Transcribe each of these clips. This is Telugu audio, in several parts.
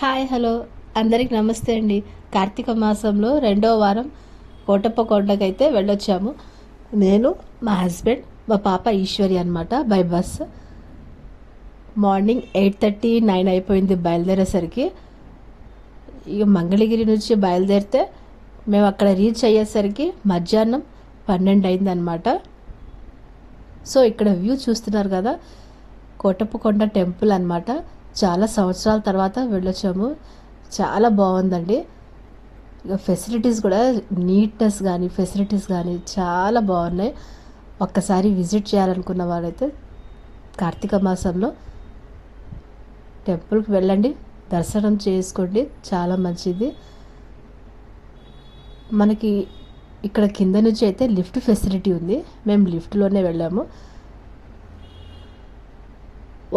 Hi hello. అందరికి నమస్తే అండి. కార్తీక మాసంలో రెండో వారం కోటప్ప కొండకైతే వెళ్ళొచ్చాము. నేను మా హస్బెండ్ మా పాప ఈశ్వరి అనమాట by bus. Morning eight thirty nine అయిపోయింది బయలుదేరేసరికి. ఇక మంగళగిరి నుంచి బయలుదేరితే మేము అక్కడ రీచ్ అయ్యేసరికి మధ్యాహ్నం పన్నెండు అయిందనమాట సో ఇక్కడ వ్యూ చూస్తున్నారు కదా కోటప్పకొండ టెంపుల్ అన్నమాట. చాలా సంవత్సరాల తర్వాత వెళ్ళొచ్చాము. చాలా బాగుందండి. ఫెసిలిటీస్ కూడా నీట్నెస్ కానీ ఫెసిలిటీస్ కానీ చాలా బాగున్నాయి. ఒక్కసారి విజిట్ చేయాలనుకున్న వారైతే కార్తీక మాసంలో టెంపుల్కి వెళ్ళండి. దర్శనం చేసుకోండి. చాలా మంచిది. మనకి ఇక్కడ కింద నుంచి అయితే లిఫ్ట్ ఫెసిలిటీ ఉంది. మేము లిఫ్ట్లోనే వెళ్ళాము.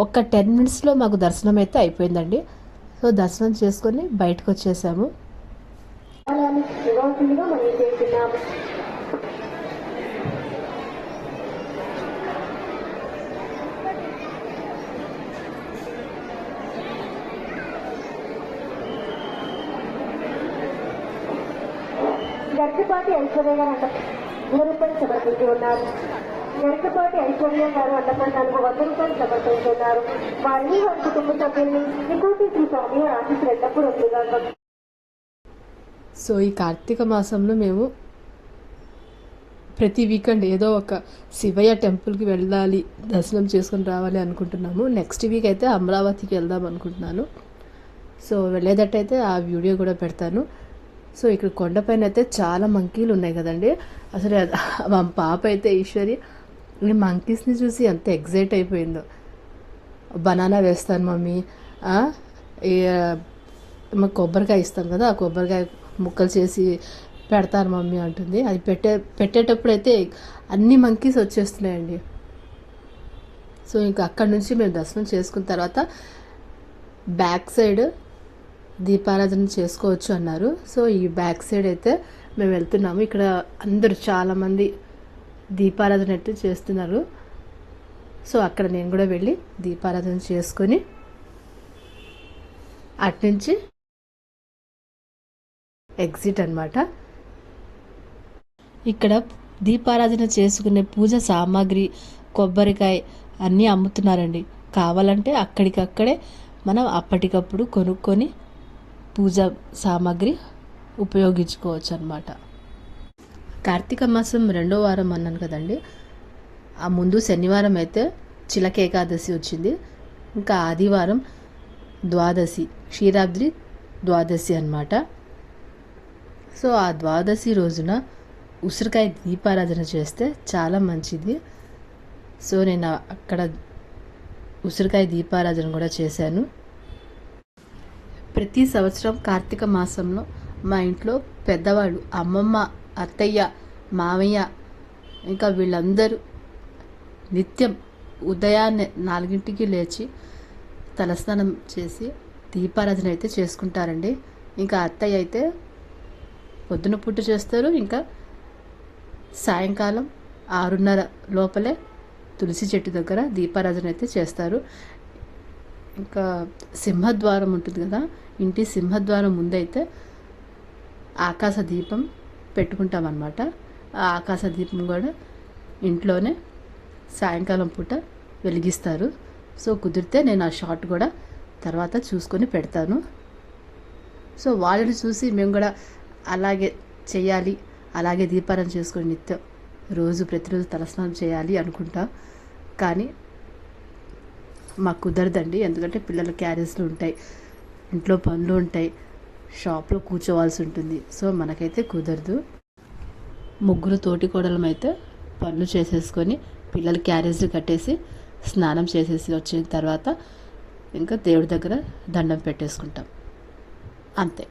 ఒక టెన్ మినిట్స్లో మాకు దర్శనం అయితే అయిపోయిందండి. సో దర్శనం చేసుకొని బయటకు వచ్చేసాము అలానే ఐశ్వర్య గారు అంట సమర్పించి ఉన్నారు. వెనుకపాటి ఐశ్వర్య గారు అండపడ్డానికి వంద రూపాయలు సమర్పించి ఉన్నారు వారిని వారి కుటుంబ సభ్యుల్ని ఇంకోటి శ్రీ స్వామి వారి ఆశీస్సులు ఎల్లప్పుడూ సో ఈ కార్తీక మాసంలో మేము ప్రతి వీకెండ్ ఏదో ఒక శివయ్య టెంపుల్కి వెళ్ళాలి దర్శనం చేసుకొని రావాలి అనుకుంటున్నాము. నెక్స్ట్ వీక్ అయితే అమరావతికి వెళ్దాం అనుకుంటున్నాను. సో వెళ్ళేటట్టయితే ఆ వీడియో కూడా పెడతాను. సో ఇక్కడ కొండపైన అయితే చాలా మంకీలు ఉన్నాయి కదండి. అసలు మా పాప అయితే ఈశ్వరి ఈ మంకీస్ని చూసి ఎంత ఎగ్జైట్ అయిపోయిందో. బనానా వేస్తాను మమ్మీ. మాకు కొబ్బరికాయ ఇస్తాం కదా ఆ కొబ్బరికాయ ముక్కలు చేసి పెడతాను మమ్మీ అంటుంది. అది పెట్టే పెట్టేటప్పుడు అయితే అన్ని మంకీస్ వచ్చేస్తున్నాయండి. సో ఇంకా అక్కడి నుంచి మేము దర్శనం చేసుకున్న తర్వాత బ్యాక్ సైడ్ దీపారాధన చేసుకోవచ్చు అన్నారు. సో ఈ బ్యాక్ సైడ్ అయితే మేము వెళ్తున్నాము. ఇక్కడ అందరూ చాలామంది దీపారాధన అయితే చేస్తున్నారు. సో అక్కడ నేను కూడా వెళ్ళి దీపారాధన చేసుకొని అట్నుంచి ఎగ్జిట్ అనమాట ఇక్కడ దీపారాధన చేసుకునే పూజ సామాగ్రి కొబ్బరికాయ అన్నీ అమ్ముతున్నారండి. కావాలంటే అక్కడికక్కడే మనం అప్పటికప్పుడు కొనుక్కొని పూజ సామాగ్రి ఉపయోగించుకోవచ్చు అనమాట కార్తీక మాసం రెండో వారం అన్నాను కదండి. ఆ ముందు శనివారం అయితే చిలక ఏకాదశి వచ్చింది. ఇంకా ఆదివారం ద్వాదశి క్షీరాబ్ది ద్వాదశి అనమాట సో ఆ ద్వాదశి రోజున ఉసిరికాయ దీపారాధన చేస్తే చాలా మంచిది. సో నేను అక్కడ ఉసిరికాయ దీపారాధన కూడా చేశాను. ప్రతి సంవత్సరం కార్తీక మాసంలో మా ఇంట్లో పెద్దవాళ్ళు అమ్మమ్మ అత్తయ్య మావయ్య ఇంకా వీళ్ళందరూ నిత్యం ఉదయాన్నే నాలుగింటికి లేచి తలస్నానం చేసి దీపారాధన అయితే చేసుకుంటారండి. ఇంకా అత్తయ్య అయితే పొద్దున పుట్టు చేస్తారు. ఇంకా సాయంకాలం ఆరున్నర లోపలే తులసి చెట్టు దగ్గర దీపారాధన అయితే చేస్తారు. ఇంకా సింహద్వారం ఉంటుంది కదా ఇంటి సింహద్వారం ముందైతే ఆకాశ దీపం పెట్టుకుంటాం అనమాట ఆకాశ దీపం కూడా ఇంట్లోనే సాయంకాలం పూట వెలిగిస్తారు. సో కుదిరితే నేను ఆ షార్ట్ కూడా తర్వాత చూసుకొని పెడతాను. సో వాళ్ళని చూసి మేము కూడా అలాగే చేయాలి అలాగే దీపారం చేసుకొని నిత్యం రోజు ప్రతిరోజు తలస్నానం చేయాలి అనుకుంటాం. కానీ మాకు కుదరదండి ఎందుకంటే పిల్లల క్యారేజ్లు ఉంటాయి ఇంట్లో పనులు ఉంటాయి. షాప్లో కూర్చోవాల్సి ఉంటుంది. సో మనకైతే కుదరదు. ముగ్గురు తోటి కోడలం అయితే పనులు చేసేసుకొని పిల్లలు క్యారేజ్లు కట్టేసి స్నానం చేసేసి వచ్చిన తర్వాత ఇంకా దేవుడి దగ్గర దండం పెట్టేసుకుంటాం. అంతే.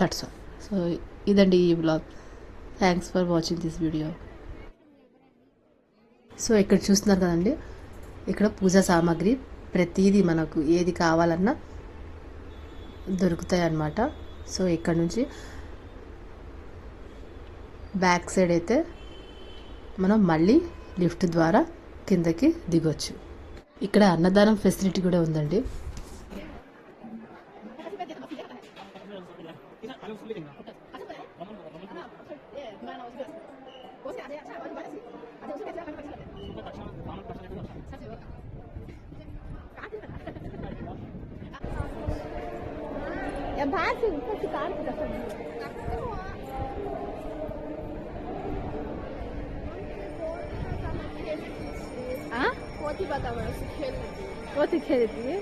దట్స్ ఆల్ సో ఇదండి ఈ blog thanks for watching this video so ఇక్కడ చూస్తున్నారు కదండి. ఇక్కడ పూజా సామాగ్రి ప్రతిదీ మనకు ఏది కావాలన్నా దొరుకుతాయి అన్నమాట సో ఇక్కడ నుంచి బ్యాక్ సైడ్ అయితే మనం మళ్ళీ లిఫ్ట్ ద్వారా కిందకి దిగొచ్చు. ఇక్కడ అన్నదానం ఫెసిలిటీ కూడా ఉందండి. 야, Muito caro pra família. हाँ? कति खेल्ने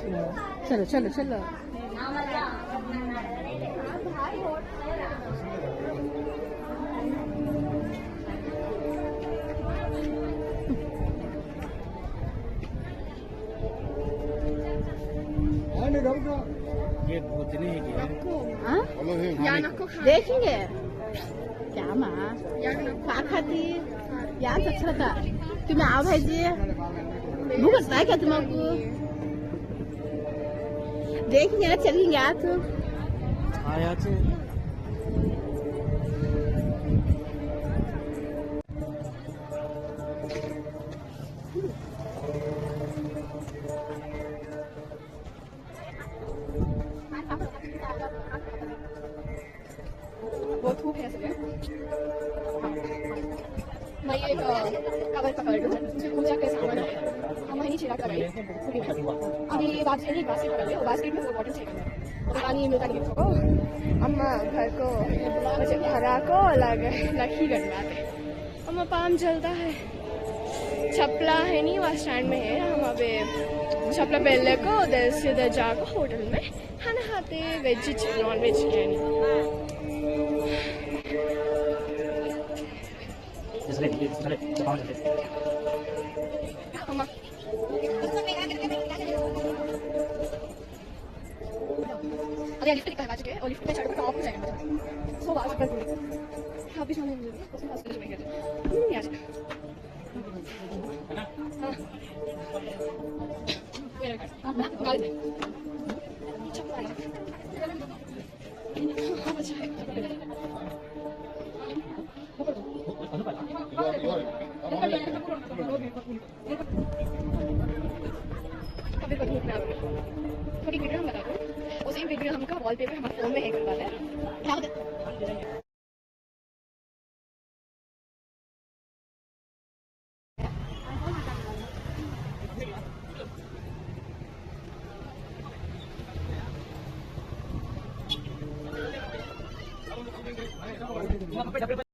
चलो चलो चलो। ये भूतनी है क्या? हाँ? देखेंगे। क्या माँ? या खाती। यार अच्छा था। तुम्हें आओ भाई जी। भूख लगता है क्या तुमको देखेंगे ना चलेंगे आप आया थे वो धूप है सगळे मैं एक कवर पकड़ लूँ पूजा के सामान है हम वहीं कर। हैं अभी बास्केट एक बास्केट पकड़ बास्केट में बॉटल नहीं है अम्मा घर को मुझे भरा को लग लखी अम्मा पाम जलता है छपला है नहीं वहाँ स्टैंड में है हम अबे छपला पहले को उधर से उधर जाकर होटल में खाना खाते वेज नॉन वेज इसलिए इसलिए अरे लिफ्ट निकल चुके हैं और लिफ्ट पे चढ़ कर ऑफ हो जाएगा मतलब सो बात कर पूरी अभी जाने मुझे उसके पास कुछ नहीं करते नहीं आ हाँ गाड़ी दे चप्पल कभी कभी गई थोड़ी वीडियो हम बता दो उसी वीडियो हमका वॉलपेपर हमारे फ़ोन में है करवा है पे